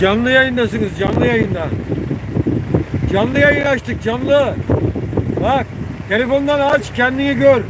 Canlı yayındasınız, canlı yayında. Canlı yayın açtık, canlı. Bak, telefondan aç, kendini gör.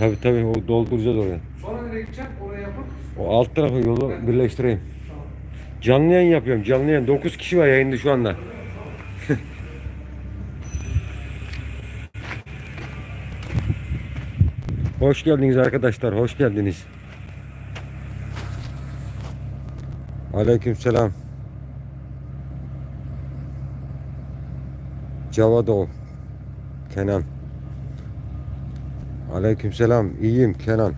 Tabii tabii o dolduracağız oraya. Sonra nereye gideceksin? Oraya yapıp O alt tarafı yolu birleştireyim. Canlı yayın yapıyorum, canlı yayın. 9 kişi var yayında şu anda. hoş geldiniz arkadaşlar, hoş geldiniz. Aleykümselam. Cavado. Kenan. Aleykümselam. İyiyim Kenan.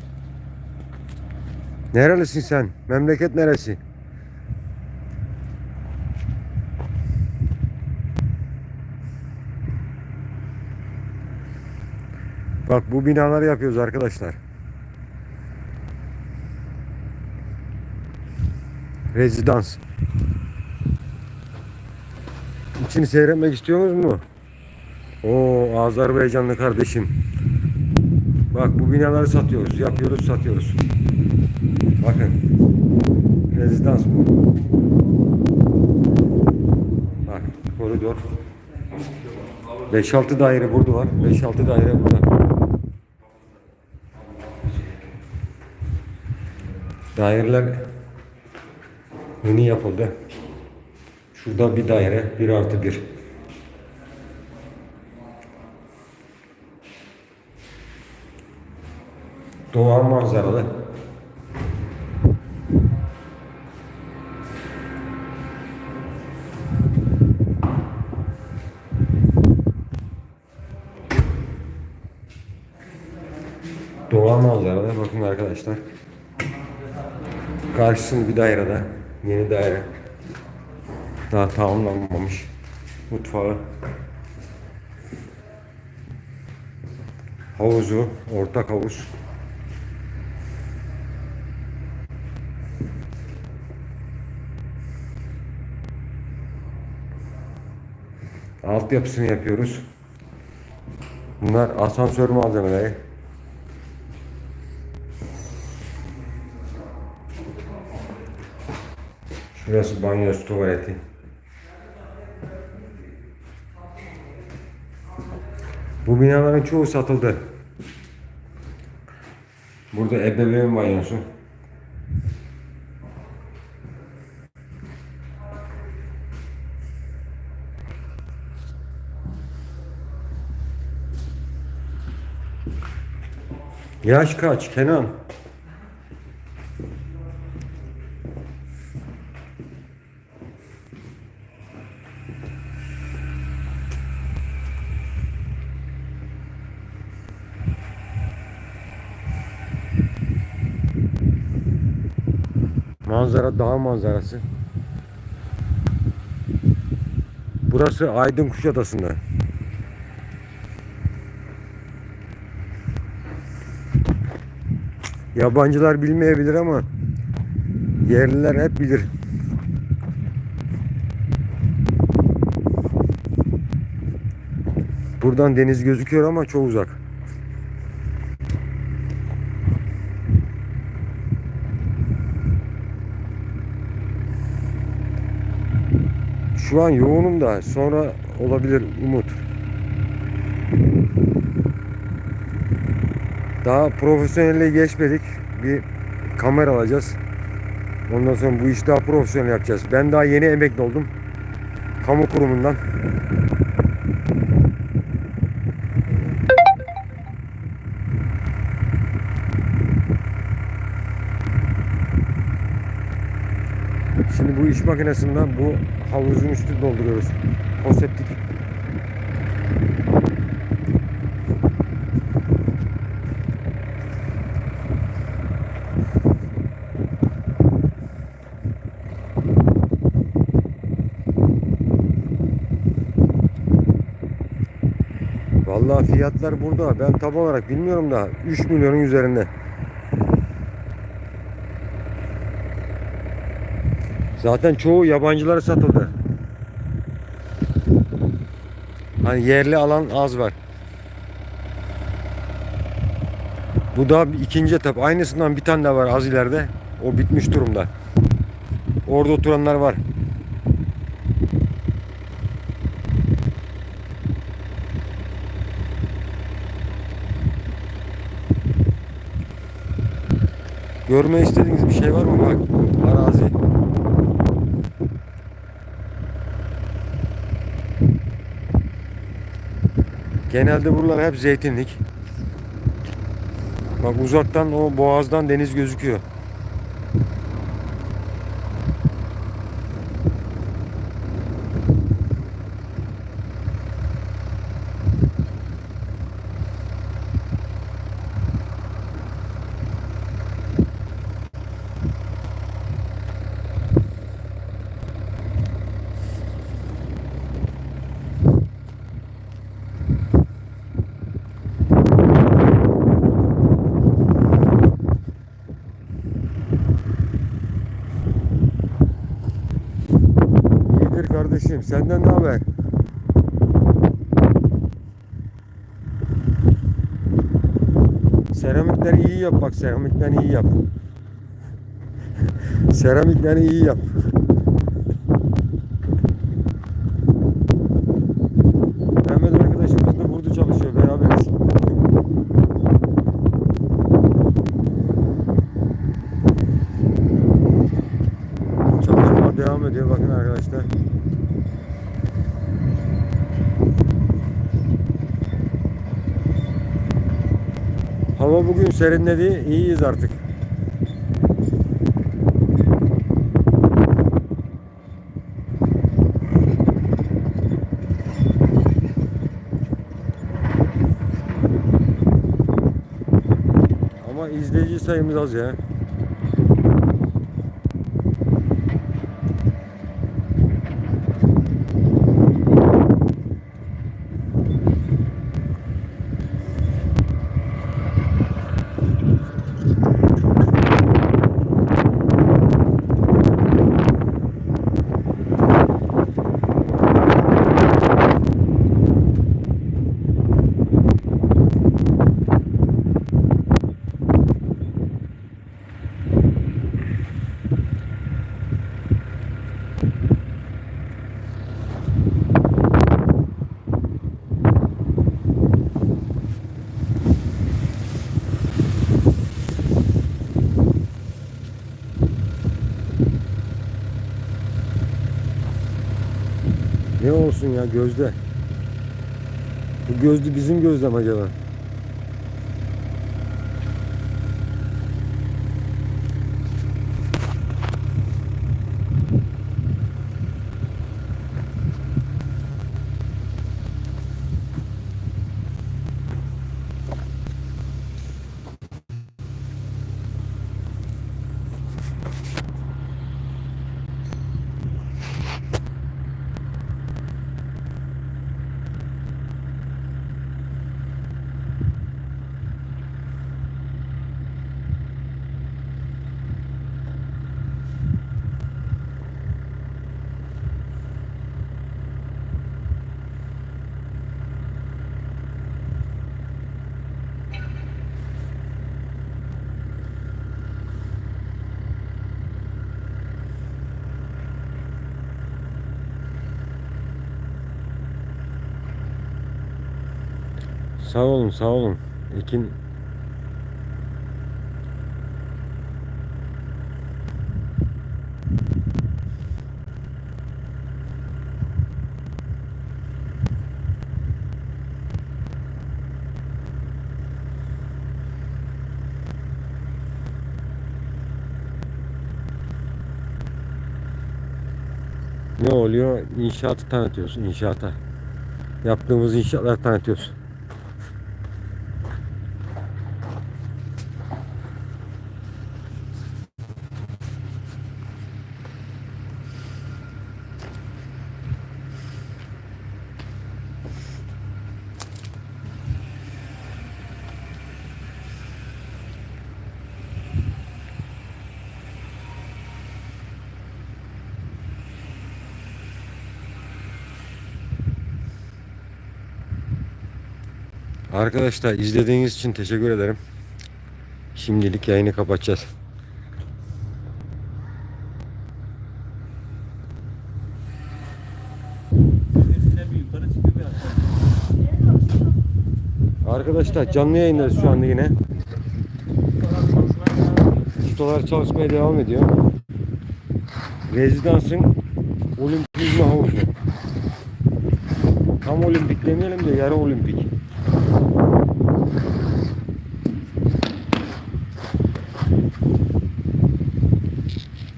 Nerelisin sen? Memleket neresi? Bak bu binaları yapıyoruz arkadaşlar. Rezidans. İçini seyretmek istiyorsunuz mu? Oo Azerbaycanlı kardeşim. Bak bu binaları satıyoruz, yapıyoruz, satıyoruz. Bakın. Rezidans bu. Bak koridor. 5-6 daire burada var. 5-6 daire burada. Daireler yeni yapıldı. Şurada bir daire, 1 artı 1. Doğa manzaralı. Doğa manzaralı bakın arkadaşlar. Karşısında bir dairede. Yeni daire. Daha tamamlanmamış. Mutfağı. Havuzu, ortak havuz. Altyapısını yapıyoruz. Bunlar asansör malzemeleri. Şurası banyosu, tuvaleti. Bu binaların çoğu satıldı. Burada ebeveyn banyosu. Yaş kaç Kenan? Manzara dağ manzarası. Burası Aydın Kuşadası'nda. Yabancılar bilmeyebilir ama yerliler hep bilir. Buradan deniz gözüküyor ama çok uzak. Şu an yoğunum da sonra olabilir Umut. Daha profesyonelle geçmedik. Bir kamera alacağız. Ondan sonra bu işi daha profesyonel yapacağız. Ben daha yeni emekli oldum. Kamu kurumundan. Şimdi bu iş makinesinden bu havuzun üstünü dolduruyoruz. Konseptik. Vallahi fiyatlar burada. Ben tam olarak bilmiyorum da 3 milyonun üzerinde. Zaten çoğu yabancılara satıldı. Hani yerli alan az var. Bu da ikinci etap. Aynısından bir tane daha var az ileride. O bitmiş durumda. Orada oturanlar var. Görme istediğiniz bir şey var mı? Bak arazi. Genelde buralar hep zeytinlik. Bak uzaktan o boğazdan deniz gözüküyor. Kardeşim. Senden ne haber? Seramikleri iyi yap bak. Seramikleri iyi yap. Seramikleri iyi yap. Mehmet arkadaşımız da burada çalışıyor. Beraberiz. Çalışmalar devam ediyor. Bakın arkadaşlar. Hava bugün serinledi. İyiyiz artık. Ama izleyici sayımız az ya. Olsun ya gözde. Bu gözlü bizim gözde mi acaba? Sağ olun sağ olun. Ekin Ne oluyor? İnşaatı tanıtıyorsun inşaata. Yaptığımız inşaatları tanıtıyorsun. Arkadaşlar izlediğiniz için teşekkür ederim. Şimdilik yayını kapatacağız. Arkadaşlar canlı yayındayız şu anda yine. Ustalar çalışmaya devam ediyor. Rezidansın olimpizma havuzu. Tam olimpik demeyelim de yarı olimpik.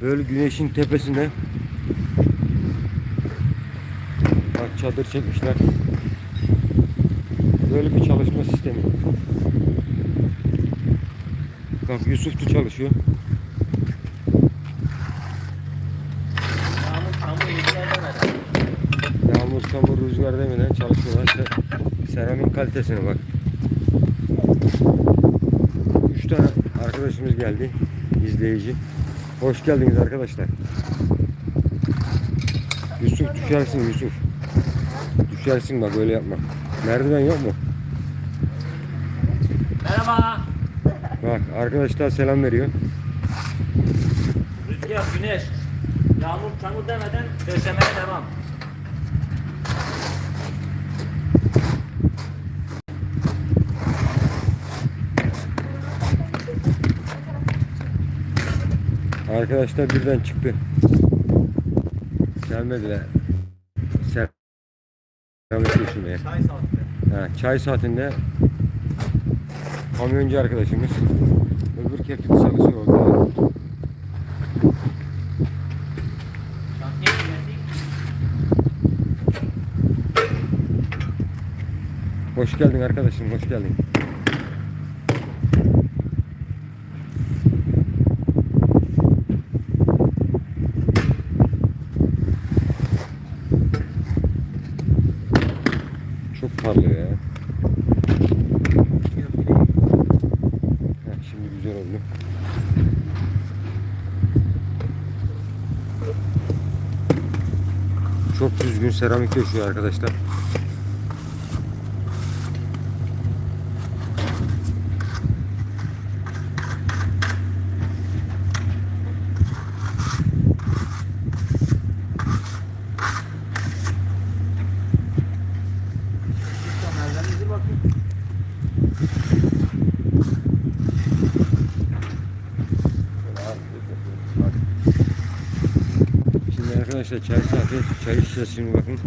Böyle güneşin tepesinde bak çadır çekmişler. Böyle bir çalışma sistemi. Bak Yusuf da çalışıyor. Yağmur, çamur, rüzgar demeden çalışıyorlar. Seramin kalitesine bak. Üç tane arkadaşımız geldi. izleyici. Hoş geldiniz arkadaşlar. Yusuf düşersin Yusuf. Düşersin bak öyle yapma. Merdiven yok mu? Merhaba. Bak arkadaşlar selam veriyor. Rüzgar, güneş. Yağmur çamur demeden döşemeye devam. Arkadaşlar birden çıktı. Gelmediler. Selam düşünmeye. Çay saati. Ha, çay saatinde kamyoncu arkadaşımız öbür orada. Şantiye gitmesi. Hoş geldin arkadaşım, hoş geldin. Çok parlıyor ya. Heh, şimdi güzel oldu. Çok düzgün seramik döşüyor arkadaşlar. Merdiveninizi bakın. İçeceğiz şimdi bakın.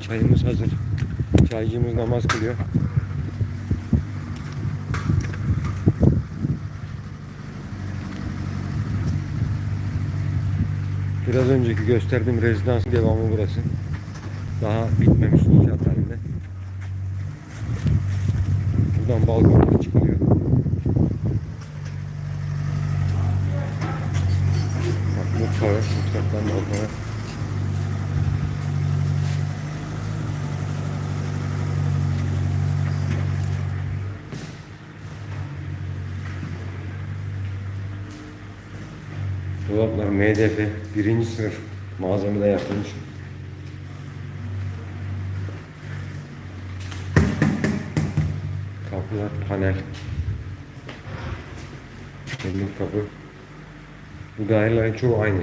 Çayımız hazır. Çaycımız namaz kılıyor. Biraz önceki gösterdiğim rezidansın devamı burası. Daha bitmemiş inşaat halinde. Buradan balkona çıkılıyor. Bak mutfağı, mutfaktan balkona. Dolaplar MDF birinci sınıf malzemeden yapılmış. Kapılar panel. Demir kapı. Bu dairelerin çoğu aynı.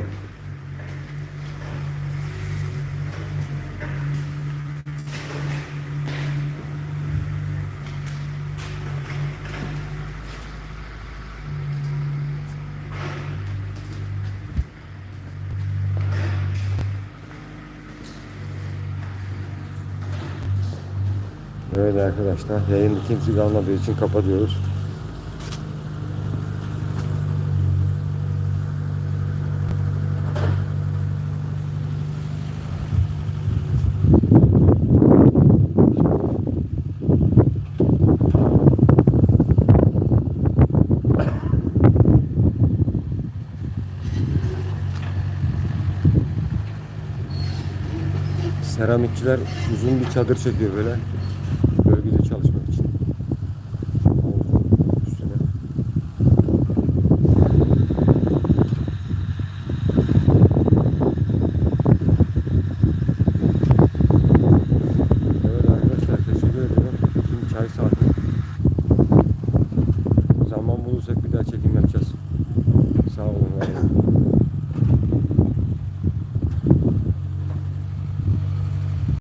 Evet arkadaşlar yayında kimse kalmadığı için kapatıyoruz. Seramikçiler uzun bir çadır çekiyor böyle.